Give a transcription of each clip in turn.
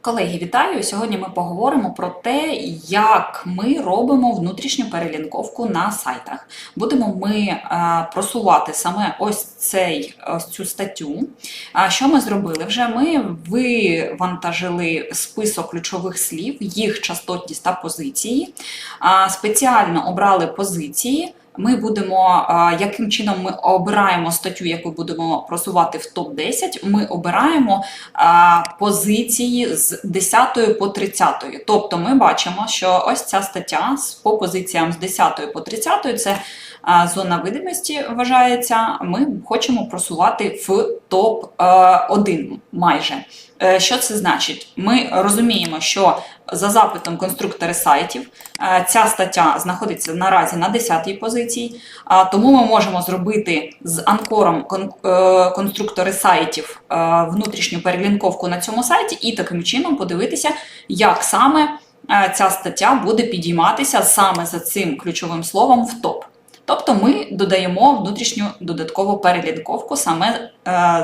Колеги, вітаю! Сьогодні ми поговоримо про те, як ми робимо внутрішню перелінковку на сайтах. Будемо ми е, просувати саме ось цей ось цю статтю. А що ми зробили? Вже ми вивантажили список ключових слів, їх частотність та позиції. А, Спеціально обрали позиції. Ми будемо, яким чином ми обираємо статтю, яку будемо просувати в топ-10, ми обираємо позиції з 10 по 30. Тобто ми бачимо, що ось ця стаття по позиціям з 10 по 30 це зона видимості вважається. Ми хочемо просувати в топ-1 майже. Е, Що це значить? Ми розуміємо, що за запитом конструктори сайтів е, ця стаття знаходиться наразі на 10-й позиції, тому ми можемо зробити з анкором е, конструктори сайтів е, внутрішню перелінковку на цьому сайті і таким чином подивитися, як саме е, ця стаття буде підійматися саме за цим ключовим словом в топ. Тобто ми додаємо внутрішню додаткову перелінковку саме е,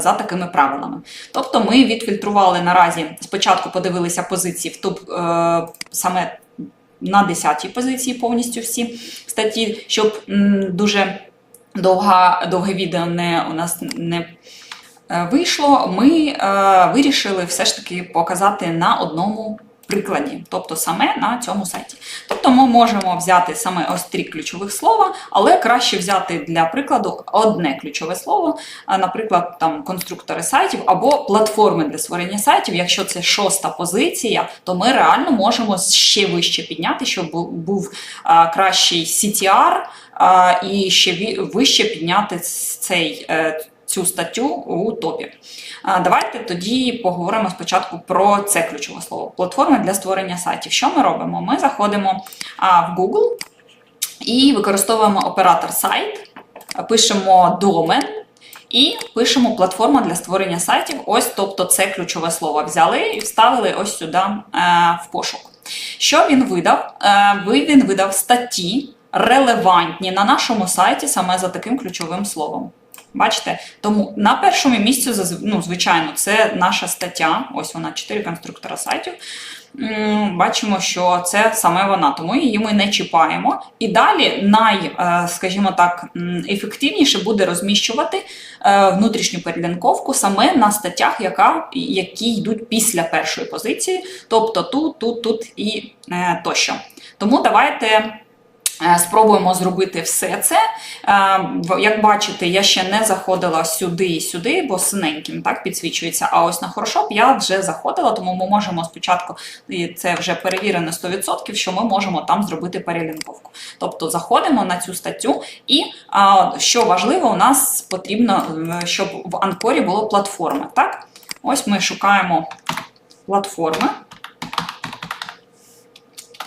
за такими правилами. Тобто ми відфільтрували наразі, спочатку подивилися позиції в топ е, саме на 10-й позиції повністю всі статті, щоб дуже довга, довге відео не, у нас не е, вийшло. Ми е, вирішили все ж таки показати на одному прикладі, тобто саме на цьому сайті. Тобто ми можемо взяти саме ось три ключових слова, але краще взяти для прикладу одне ключове слово, наприклад, там конструктори сайтів або платформи для створення сайтів. Якщо це шоста позиція, то ми реально можемо ще вище підняти, щоб був кращий CTR і ще вище підняти цей. Цю статтю у топі. Давайте тоді поговоримо спочатку про це ключове слово. Платформи для створення сайтів. Що ми робимо? Ми заходимо в Google і використовуємо оператор сайт, пишемо домен і пишемо платформа для створення сайтів. Ось, тобто, це ключове слово взяли і вставили ось сюди е, в пошук. Що він видав? Е, він видав статті релевантні на нашому сайті саме за таким ключовим словом. Бачите? Тому на першому місці, ну, звичайно, це наша стаття. Ось вона, 4 конструктора сайтів. Бачимо, що це саме вона, тому її ми не чіпаємо. І далі най, е, скажімо так, ефективніше буде розміщувати е, внутрішню перелінковку саме на статтях, яка, які йдуть після першої позиції, тобто тут, тут, тут і е, тощо. Тому давайте. Е, Спробуємо зробити все це. Е, Як бачите, я ще не заходила сюди і сюди, бо синеньким так підсвічується. А ось на Хорошоп я вже заходила, тому ми можемо спочатку, і це вже перевірено 100%, що ми можемо там зробити перелінковку. Тобто заходимо на цю статтю, і що важливо, у нас потрібно, е, щоб в анкорі було платформи. Так? Ось ми шукаємо платформи.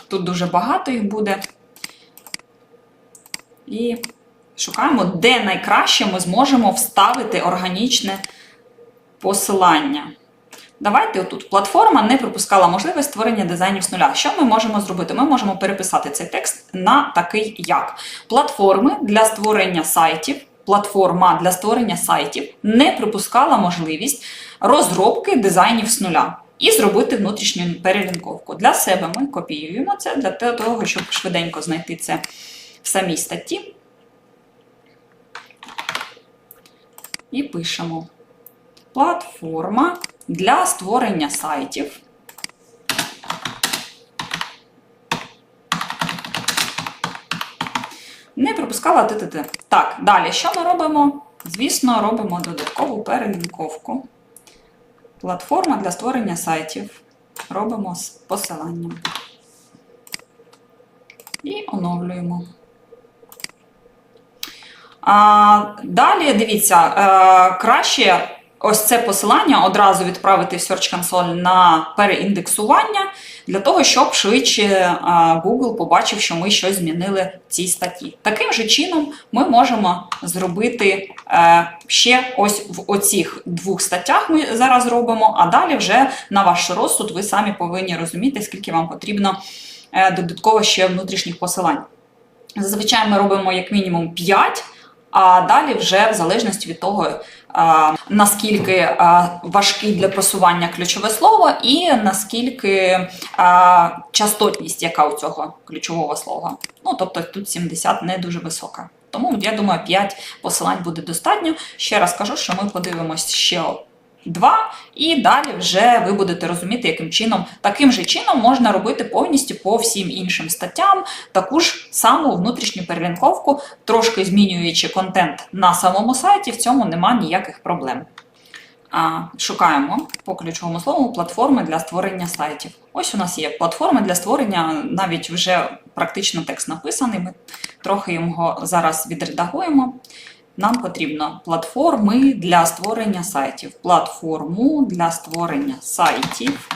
Тут дуже багато їх буде. І шукаємо, де найкраще ми зможемо вставити органічне посилання. Давайте отут платформа не пропускала можливість створення дизайнів з нуля. Що ми можемо зробити? Ми можемо переписати цей текст на такий як платформи для створення сайтів. Платформа для створення сайтів не пропускала можливість розробки дизайнів з нуля і зробити внутрішню перелінковку. Для себе ми копіюємо це для того, щоб швиденько знайти це в самій статті. І пишемо платформа для створення сайтів. Не пропускала ТТТ. Так, далі що ми робимо? Звісно, робимо додаткову перелінковку. Платформа для створення сайтів. Робимо з посиланням. І оновлюємо. А, далі дивіться, е, краще ось це посилання одразу відправити в Search Console на переіндексування для того, щоб швидше е, Google побачив, що ми щось змінили в цій статті. Таким же чином ми можемо зробити е, ще ось в оцих двох статтях ми зараз робимо, а далі вже на ваш розсуд ви самі повинні розуміти, скільки вам потрібно додатково ще внутрішніх посилань. Зазвичай ми робимо як мінімум 5, а далі вже в залежності від того, наскільки а, важкий для просування ключове слово, і наскільки частотність, яка у цього ключового слова. Ну, тобто тут 70 не дуже висока. Тому я думаю, 5 посилань буде достатньо. Ще раз кажу, що ми подивимось ще два, і далі вже ви будете розуміти, яким чином таким же чином можна робити повністю по всім іншим статтям таку ж саму внутрішню перелінковку, трошки змінюючи контент на самому сайті, в цьому нема ніяких проблем. Шукаємо по ключовому слову платформи для створення сайтів. Ось у нас є платформи для створення, навіть вже практично текст написаний. Ми трохи його зараз відредагуємо. Нам потрібно платформи для створення сайтів, платформу для створення сайтів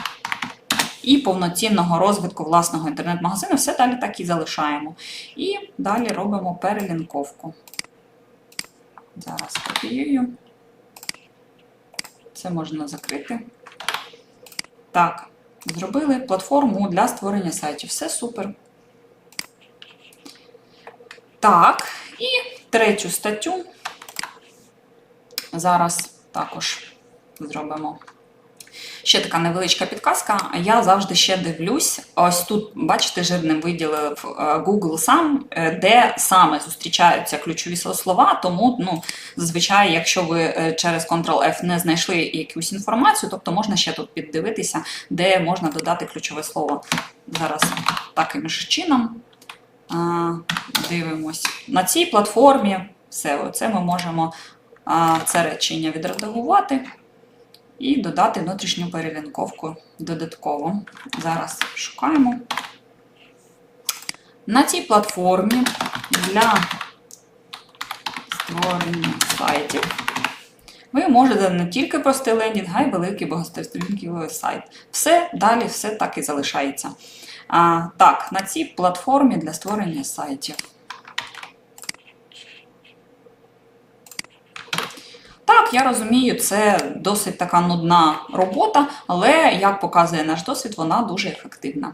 і повноцінного розвитку власного інтернет-магазину. Все далі так і залишаємо. І далі робимо перелінковку. Зараз копіюю. Це можна закрити. Так, зробили платформу для створення сайтів. Все супер. Так, і третю статтю. Зараз також зробимо. Ще така невеличка підказка. Я завжди ще дивлюсь. Ось тут, бачите, жирним виділив е, Google сам, е, де саме зустрічаються ключові слова. Тому, ну, зазвичай, якщо ви е, через Ctrl-F не знайшли якусь інформацію, тобто можна ще тут піддивитися, де можна додати ключове слово. Зараз таким ж чином дивимось. На цій платформі все, оце ми можемо це речення відредагувати і додати внутрішню перелінковку додатково. Зараз шукаємо. На цій платформі для створення сайтів ви можете не тільки простий лендінг, а й великий багатосторінковий сайт. Все далі, все так і залишається. Так, на цій платформі для створення сайтів. Так, я розумію, це досить така нудна робота, але як показує наш досвід, вона дуже ефективна.